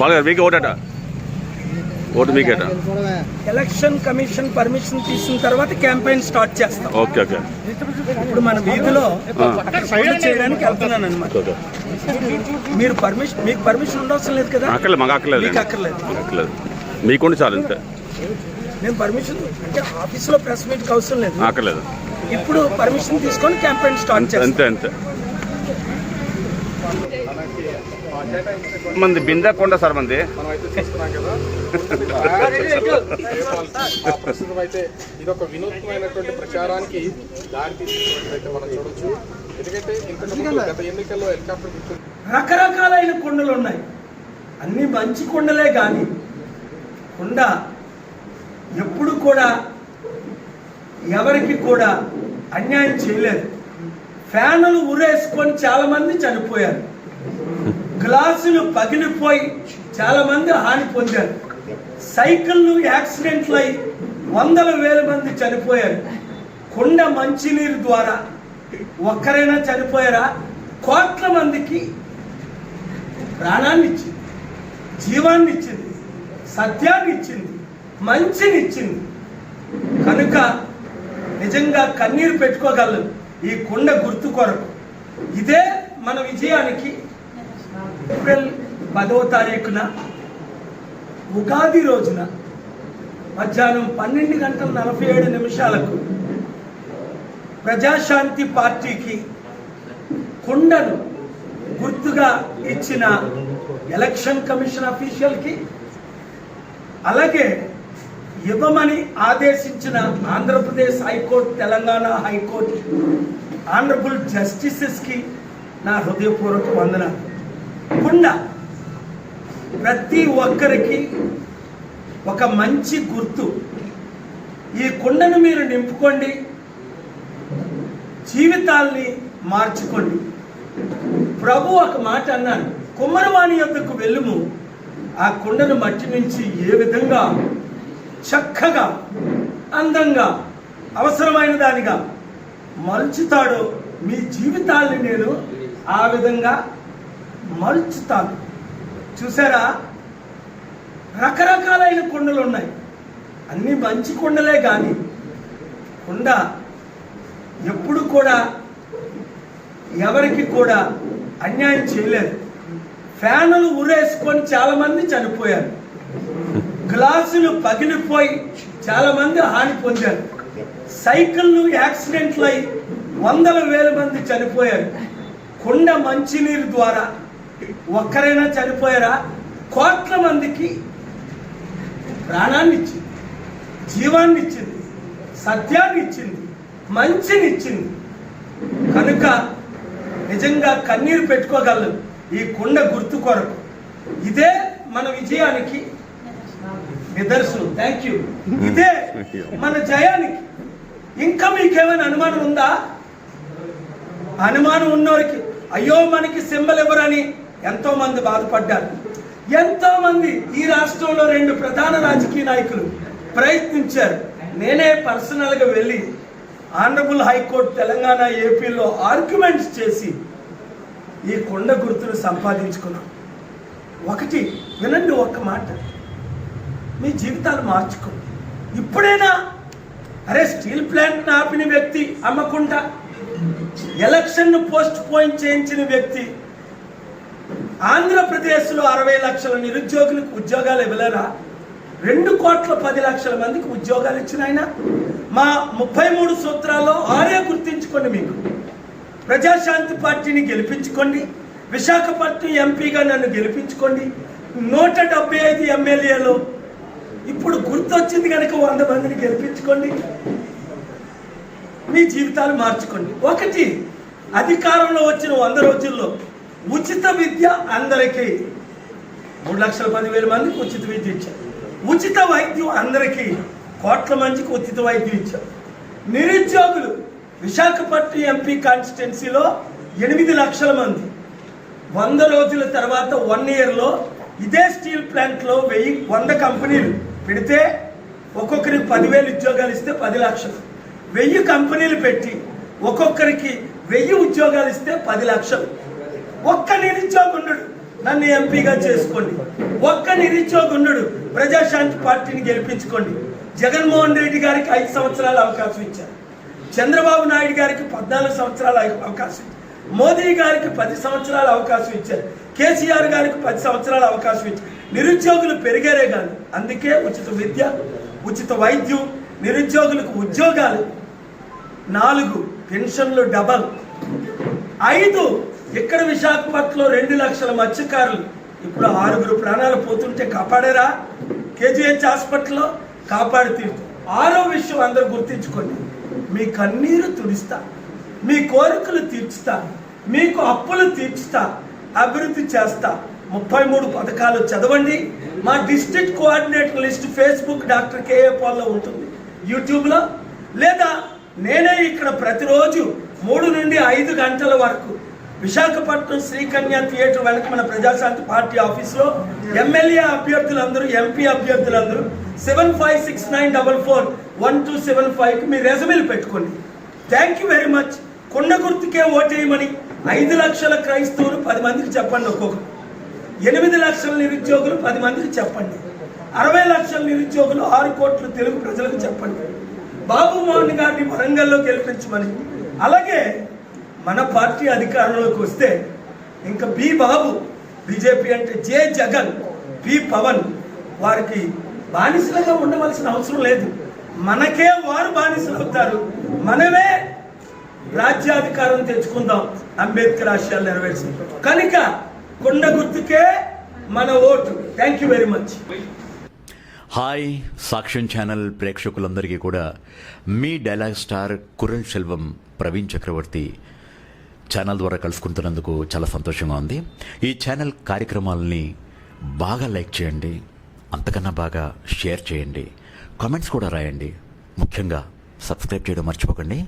బాగా మీకే ఓటట ఓటు మీకేట ఎలక్షన్ కమిషన్ పర్మిషన్ తీసుకున్న తర్వాత క్యాంపెయిన్ స్టార్ట్ చేస్తాం. Okay okay. ఇప్పుడు మన వీధిలో చేయడానికి వెళ్తున్నాను అనమాట ఓకే మీరు పర్మిషన్ మీకు పర్మిషన్ ఉండవసరం లేదు కదా? అక్కర్లేదు మాకు అక్కర్లేదు. మీకు అక్కర్లేదు. మాకు అక్కర్లేదు. మీకుండి చాలు అంతే. నేను పర్మిషన్ అంటే ఆఫీస్లో ప్రెస్ మీట్కి అవసరం లేదు. అక్కర్లేదు. ఇప్పుడు పర్మిషన్ తీసుకొని క్యాంపెయిన్ స్టార్ట్ అంతే చేస్తాం. అంతే అంతే. మంది బిందా కొండ సార్ మంది. మనం అయితే చూస్తున్నాం కదా. ఆ ప్రస్తుతం అయితే ఇది ఒక వినూత్నమైనటువంటి ప్రచారానికి దారి మనం చూడొచ్చు. ఎందుకంటే గత ఎన్నికల్లో హెలికాప్టర్ రకరకాలైన కొండలు ఉన్నాయి. అన్ని మంచి కొండలే కానీ కొండ ఎప్పుడు కూడా ఎవరికి కూడా అన్యాయం చేయలేదు. ఫ్యానులు ఉరేసుకొని చాలా మంది చనిపోయారు. గ్లాసులు పగిలిపోయి చాలా మంది హాని పొందారు. సైకిళ్ళు యాక్సిడెంట్లు అయి వందల వేల మంది చనిపోయారు. కుండ మంచినీరు ద్వారా ఒక్కరైనా చనిపోయారా? కోట్ల మందికి ప్రాణాన్ని ఇచ్చింది జీవాన్ని ఇచ్చింది సత్యాన్ని ఇచ్చింది మంచిని ఇచ్చింది కనుక నిజంగా కన్నీరు పెట్టుకోగలం ఈ కుండ గుర్తు కొరకు. ఇదే మన విజయానికి ఏప్రిల్ పదవ తారీఖున ఉగాది రోజున మధ్యాహ్నం పన్నెండు గంటల నలభై ఏడు నిమిషాలకు ప్రజాశాంతి పార్టీకి కుండను గుర్తుగా ఇచ్చిన ఎలక్షన్ కమిషన్ అఫీషియల్కి అలాగే ఇవ్వమని ఆదేశించిన Andhra Pradesh high court Telangana high court honourable జస్టిసెస్కి నా హృదయపూర్వక వందనాలు. కుండ. ప్రతి ఒక్కరికి ఒక మంచి గుర్తు. ఈ కుండను మీరు నింపుకోండి. జీవితాల్ని మార్చుకోండి. ప్రభు ఒక మాట అన్నాడు కుమ్మరవాణి యొద్దకు వెళ్ళుము. ఆ కుండను మట్టి నుంచి ఏ విధంగా? చక్కగా అందంగా అవసరమైన దానిగా మలుచుతాడో మీ జీవితాల్ని నేను ఆ విధంగా మరుచుతాను. చూసారా? రకరకాలైన కొండలు ఉన్నాయి అన్ని మంచి కొండలే కానీ కొండ ఎప్పుడు కూడా ఎవరికి కూడా అన్యాయం చేయలేదు. ఫ్యానులు ఉరేసుకొని చాలామంది చనిపోయారు. గ్లాసులు పగిలిపోయి చాలామంది హాని పొందారు. సైకిళ్ళు యాక్సిడెంట్లు అయి వందల వేల మంది చనిపోయారు. కొండ మంచినీరు ద్వారా ఒక్కరైనా చనిపోయారా? కోట్ల మందికి ప్రాణాన్ని ఇచ్చింది జీవాన్ని ఇచ్చింది సత్యాన్ని ఇచ్చింది మంచిని ఇచ్చింది కనుక నిజంగా కన్నీరు పెట్టుకోగలరు ఈ కుండ గుర్తు కొరకు. ఇదే మన విజయానికి నిదర్శనం. థ్యాంక్ యూ ఇదే మన జయానికి. ఇంకా మీకేమైనా అనుమానం ఉందా? అనుమానం ఉన్నవారికి అయ్యో మనకి సింబల్ ఇవ్వరని ఎంతోమంది బాధపడ్డారు. ఎంతోమంది ఈ రాష్ట్రంలో రెండు ప్రధాన రాజకీయ నాయకులు ప్రయత్నించారు. నేనే పర్సనల్గా వెళ్ళి ఆనరబుల్ హైకోర్టు తెలంగాణ ఏపీలో ఆర్గ్యుమెంట్స్ చేసి ఈ కొండ గుర్తును సంపాదించుకున్నాం. ఒకటి వినండి ఒక్క మాట. మీ జీవితాలు మార్చుకో. ఇప్పుడైనా అరే స్టీల్ ప్లాంట్ ఆపిన వ్యక్తి అమ్మకుండా ఎలక్షన్ను పోస్ట్ పోయిన్ చేయించిన వ్యక్తి ఆంధ్రప్రదేశ్లో అరవై లక్షల నిరుద్యోగులకు ఉద్యోగాలు ఇవ్వలేరా? రెండు కోట్ల పది లక్షల మందికి ఉద్యోగాలు ఇచ్చిన ఆయన? మా ముప్పై మూడు సూత్రాల్లో ఆరే గుర్తించుకోండి మీకు. ప్రజాశాంతి పార్టీని గెలిపించుకోండి. విశాఖపట్నం ఎంపీగా నన్ను గెలిపించుకోండి. నూట డెబ్బై ఐదు ఎమ్మెల్యేలు. ఇప్పుడు గుర్తొచ్చింది కనుక వంద మందిని గెలిపించుకోండి. మీ జీవితాలు మార్చుకోండి. ఒకటి అధికారంలో వచ్చిన వంద రోజుల్లో ఉచిత విద్య అందరికీ. మూడు లక్షల పదివేల మందికి ఉచిత విద్య ఇచ్చారు. ఉచిత వైద్యం అందరికీ కోట్ల మందికి ఉచిత వైద్యం ఇచ్చారు. నిరుద్యోగులు విశాఖపట్నం ఎంపీ కాన్స్టిట్యున్సీలో ఎనిమిది లక్షల మంది. వంద రోజుల తర్వాత వన్ ఇయర్లో ఇదే స్టీల్ ప్లాంట్లో వెయ్యి వంద కంపెనీలు పెడితే ఒక్కొక్కరికి పదివేలు ఉద్యోగాలు ఇస్తే పది లక్షలు. వెయ్యి కంపెనీలు పెట్టి ఒక్కొక్కరికి వెయ్యి ఉద్యోగాలు ఇస్తే పది లక్షలు. ఒక్క నిరుద్యోగుండు నన్ను ఎంపీగా చేసుకోండి. ఒక్క నిరుద్యోగుండు ప్రజాశాంతి పార్టీని గెలిపించుకోండి. జగన్మోహన్ రెడ్డి గారికి ఐదు సంవత్సరాల అవకాశం ఇచ్చారు. చంద్రబాబు నాయుడు గారికి పద్నాలుగు సంవత్సరాల అవకాశం ఇచ్చారు. మోదీ గారికి పది సంవత్సరాల అవకాశం ఇచ్చారు. కేసీఆర్ గారికి పది సంవత్సరాల అవకాశం ఇచ్చారు. నిరుద్యోగులు పెరిగారే కాదు. అందుకే ఉచిత విద్య ఉచిత వైద్యం నిరుద్యోగులకు ఉద్యోగాలు నాలుగు పెన్షన్లు డబల్. ఐదు ఇక్కడ విశాఖపట్నంలో రెండు లక్షల మత్స్యకారులు ఇప్పుడు ఆరుగురు ప్రాణాలు పోతుంటే కాపాడారా? కేజీహెచ్ హాస్పిటల్లో కాపాడి తీరు ఆరో విషయం అందరూ గుర్తించుకోండి. మీ కన్నీరు తుడిస్తా. మీ కోరికలు తీర్చుతా. మీకు అప్పులు తీర్చుతా. అభివృద్ధి చేస్తా. ముప్పై మూడు పథకాలు చదవండి. మా district coordinator list Facebook doctor K A పాల్లో ఉంటుంది. యూట్యూబ్లో. లేదా నేనే ఇక్కడ ప్రతిరోజు మూడు నుండి ఐదు గంటల వరకు విశాఖపట్నం శ్రీకన్య థియేటర్ వెనక మన ప్రజాశాంతి పార్టీ ఆఫీస్లో ఎమ్మెల్యే అభ్యర్థులందరూ ఎంపీ అభ్యర్థులందరూ seven five six nine double four one two seven ఫైవ్కి మీ రెజమీలు పెట్టుకోండి. థ్యాంక్ యూ వెరీ మచ్ కొండ గుర్తుకే ఓటేయమని ఐదు లక్షల క్రైస్తవులు పది మందికి చెప్పండి ఒక్కొక్కరు ఎనిమిది లక్షల నిరుద్యోగులు పది మందికి చెప్పండి. అరవై లక్షల నిరుద్యోగులు ఆరు కోట్ల తెలుగు ప్రజలకు చెప్పండి. బాబు మోహన్ గారిని వరంగల్లో గెలిపించమని. అలాగే మన పార్టీ అధికారంలోకి వస్తే ఇంకా బి బాబు బీజేపీ అంటే జే జగన్ పి పవన్ వారికి బానిసలుగా ఉండవలసిన అవసరం లేదు. మనకే వారు బానిసలు అవుతారు. మనమే రాజ్యాధికారం తెచ్చుకుందాం. అంబేద్కర్ ఆశయాలు నెరవేర్చి. కనుక కొండ గుర్తుకే మన vote. Thank you very much hi Sakshyam channel ప్రేక్షకులందరికీ కూడా మీ dialogue star Kuran Selvam Praveen Chakravarthi channel ద్వారా కలుసుకుంటున్నందుకు చాలా సంతోషంగా ఉంది. ఈ ఛానల్ కార్యక్రమాలని బాగా లైక్ చేయండి అంతకన్నా బాగా షేర్ చేయండి కామెంట్స్ కూడా రాయండి. ముఖ్యంగా సబ్స్క్రైబ్ చేయడం మర్చిపోకండి.